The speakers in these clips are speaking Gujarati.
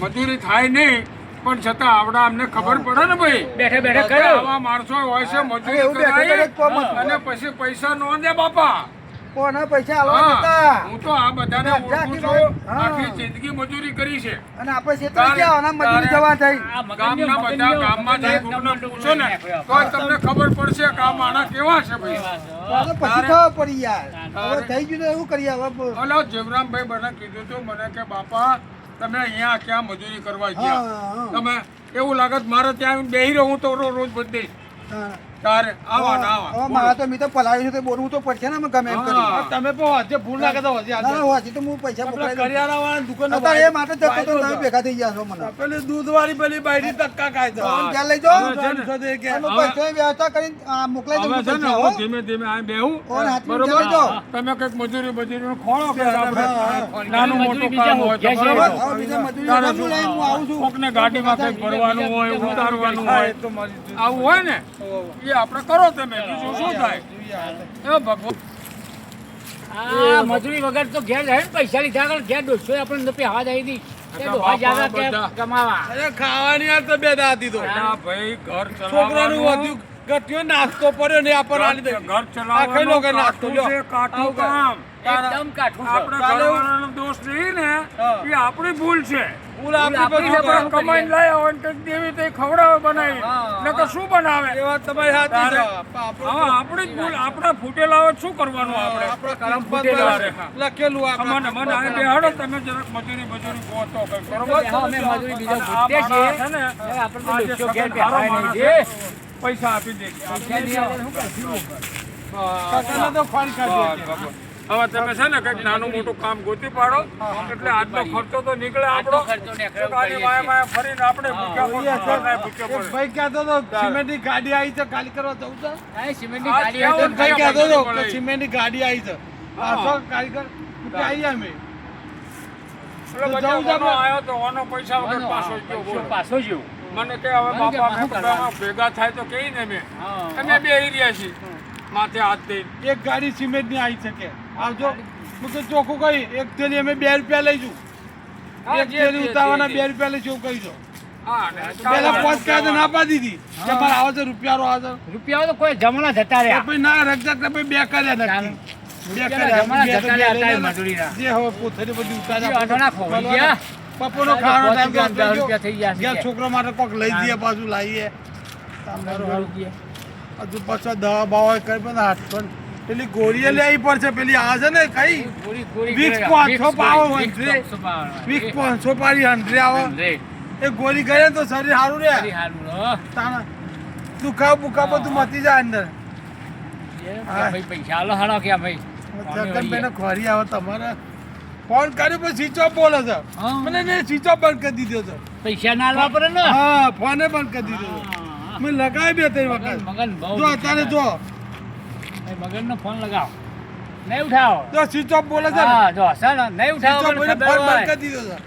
મજૂરી થાય નહીં પણ છતાં આવડા અમને ખબર પડે ને ભાઈ. બેઠે બેઠે કે આવા માણસો હોય છે મજૂરી કરાય કોમ. અને પછી પૈસા નો દે બાપા. કોના પૈસા આલવા હતા હું તો આ બધાને ઓળખું છું. આખી જિંદગી મજૂરી કરી છે. અને આપણે છે તો ક્યાં આના મજૂરી જવા થઈ. ગામના બધા ગામમાં જઈ મગનનો પૂછો ને? તો તમને ખબર પડશે કે આ માણસ કેવા છે ભાઈ. તો પછી તો પડી યાર. હવે થઈ ગયું તો એવું કરીએ. હવે ઓલો જીવરામભાઈ બને કીધું તો મને કે બાપા તમે અહીંયા ક્યાં મજૂરી કરવા ગયા. તમે એવું લાગે છે મારે ત્યાં બેહી રહું તો રોજ બધી. તારે આવા ના આવા. મારા તો મેં તો છે તો બોલવું તો પડશે ને ગમે એમ કરી. તમે પણ ભૂલ લાગે તો હજી ના. તો હું પૈસા મોકલાઈ એ માટે તો તમે ભેગા થઈ ગયા છો મને. પેલી બાયડી ધક્કા ખાય લઈ જાઓ? વ્યવસ્થા કરીને મોકલાઈ દઉં છે ને. ધીમે ધીમે આ બેહું. બરોબર? તમે કંઈક મજૂરી મજૂરી ખોળો કે. નાનું મોટું કામ હોય તો બરોબર? મજૂરી તારે રમવું લઈને હું આવું છું. કોકને ગાડીમાં કંઈક ભરવાનું હોય ઉતારવાનું હોય. આવું હોય ને? એ આપણે કરો તમે બીજું શું થાય એ ભગવાન મજૂરી વગર તો ઘેર રહે પૈસા લીધા આગળ ઘેર દોઢસો આપણે રૂપિયા હવા દઈ દી તે એટલે ડોહા બાપા જાગા કે બધા. કમાવા અરે ખાવાની યાર તો બે દાતી તો ભાઈ ઘર છોકરાનું ચલાવવાનું વધ્યું ગટ્યો નાસ્તો પડ્યો ને આ આલી દે. ઘર નાસ્તો કાઠું લ્યો. છે કાઠું કામ એકદમ કાઠું. આપણે? દોષ નહીં. એ આપણી ભૂલ છે. ભૂલ આપણી આપણે કમાઈને લાયા હોય કંઈક દેવી તે ખવડાવે બનાવી ને તો શું બનાવે? એ વાત તમારી સાચી છે. હા આપણી જ ભૂલ આપણા ફૂટેલા હોય શું કરવાનું આપણે? આપણા કરમ પર લખેલું આ મને મને આ બેહાડો તમે જરાક મજૂરી મજૂરી કહો તો કંઈક. બરોબર? હા, અમે મજૂરી બીજા. માણસ છે ને, આપણે તો આ જે ઘેર સગન હારો નહીં છે, પૈસા આપી દે. પૈસા દે શું કરશું? કાકાને તો ફોન બસ. હવે તમે છે ને કંઈક નાનું મોટું કામ ગોતી પાડો. એટલે આજનો ખર્ચો તો નીકળે આપણો. આની વાય વાય ફરીને આપણે છે. ભાઈ કહેતો હતો સિમેન્ટની ગાડી આવી છે ખાલી કરવા જવું છે? સિમેન્ટની ગાડી આવે તો ભાઈ કહેતો હતો સિમેન્ટની ગાડી આવી છે. આ હા. તો કારીગર અમે. પછી જવું છે મને કે હવે બાપા ભેગા થાય તો કહી ને મેં. અમે બે રહ્યા છીએ. માથે હાથ એક ગાડી સિમેન્ટની આવી છે કે આવજો હું તો ચોખ્ખું કહી એક થેલી અમે બે રૂપિયા લઈશું. એક થેલી ઉતારવાના બે રૂપિયા લઈશું એવું કહીશું પેલા ચાલો. કાયદે ના પાડી દીધી. કે મારે આવે છે રૂપિયાનો આવે છે રૂપિયા તો કોઈ જમણા જતા રહ્યા. ના રકજક ને બે કર્યા. જે પાંચ છે. છોકરો માટે કોક લઈ જઈએ પાછું લાવીએ. હજુ પાછા દવા બાવા કરી પણ હાથ પણ પેલી ગોળીએ લેવી પડશે પેલી આ છે ને કઈ? વીસ પાંચસો પાવો ગોળી, વીસ પાંચસો પાડી હંડ્રે આવે. એ ગોળી ગયે તો શરીર સારું રે દુખાવ બુખાવ બધું મતી જાય અંદર. પૈસા હાલો હાલો કે ભાઈ. જગનભાઈ ખોરી આવે તમારે. ફોન કર્યો પણ સ્વિચ ઓફ બોલે છે. મને ને સ્વિચ ઓફ બંધ કરી દીધો છે. પૈસા ના પડે ને? હા ફોને બંધ કરી દીધો. મેં લગાવી બે ત્રણ વખત. જો અત્યારે જો. મગન નો ફોન લગાવો. નહીં ઉઠાવો. તો સ્વિચ ઓફ બોલે છે હા જો સર નહીં ઉઠાવો સ્વિચ ઓફ ફોન બંધ કરી દીધો સર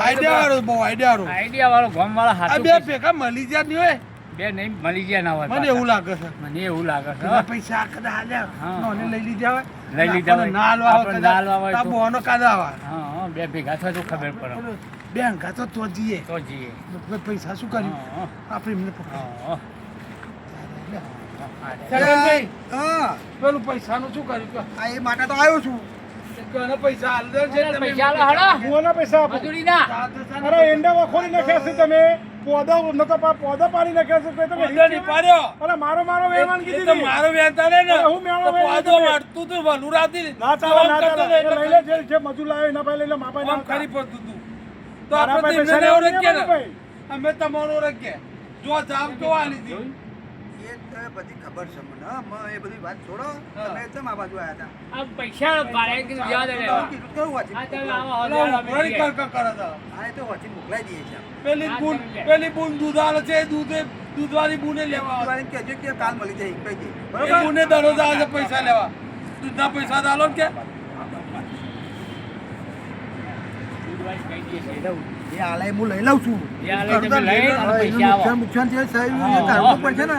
આઈડિયા વાળો બહુ આઈડિયા વાળો. આઈડિયા વાળો ગોમ વાળા હાથ બે ભેગા મળી જ્યા નહીં હોય? બે નહીં મળી ગયા ના હોય મને એવું લાગે છે. મને એવું લાગે છે પૈસા કદાચ હાલ્યા. નોને લઈ લીધા હોય. લઈ લીધા હોય. ના હાલવા હોય ના હાલવા હોય તો. બોનો કાદા આવે હા બે ભેગા થાય તો ખબર પડે. બે અંગા તો તો જીએ. તો જીએ. પૈસા શું કર્યું? આપણે એમને પકડી. હા. પેલું પૈસાનું શું કર્યું? આ એ માટે તો આવ્યો છું. કે પૈસા હાલ દે છે તમે પૈસા પૈસા આપો. અરે એંડા નાખ્યા છે તમે. પોદા નતો પા પોદા પાડી નાખ્યા છે. તો તમે પોદો પાડ્યો. અરે મારો મારો વેવાન કીધી તો મારો વેતા ને. ને. હું મેળો પાદો તમે. વાળતું તું વલું ના ચાલે ના ચાલે. લઈ લે જે જે મજૂર લાવે એના ભાઈ લઈ લે ખરી પડતું તું. તો આપણે તો પૈસા ને. અમે તમારો રખીએ. જો જામ તો આલી હતી. એ તો બધી ખબર છે મને એ બધી વાત છોડો. તમે કેમ આ બાજુ આવ્યા હતા? આ પૈસા પાડે કે યાદ કેવું કીધું કેવું વાંચી આ તમે આવો હજાર ઉઘરાણી કર કર કરે છે. તો વાંચી મોકલાઈ દઈએ છીએ. પેલી બૂન પેલી બૂન દૂધ આલે છે દૂધે દૂધવાળી બૂને લેવા આવે. વાળીને કે કાલ મળી જાય કહી દે એ બૂને દરરોજ આવે પૈસા લેવા. દૂધના પૈસા ને કે. એ હાલે હું લઈ લઉં છું. નુકસાન છે. પડશે ને.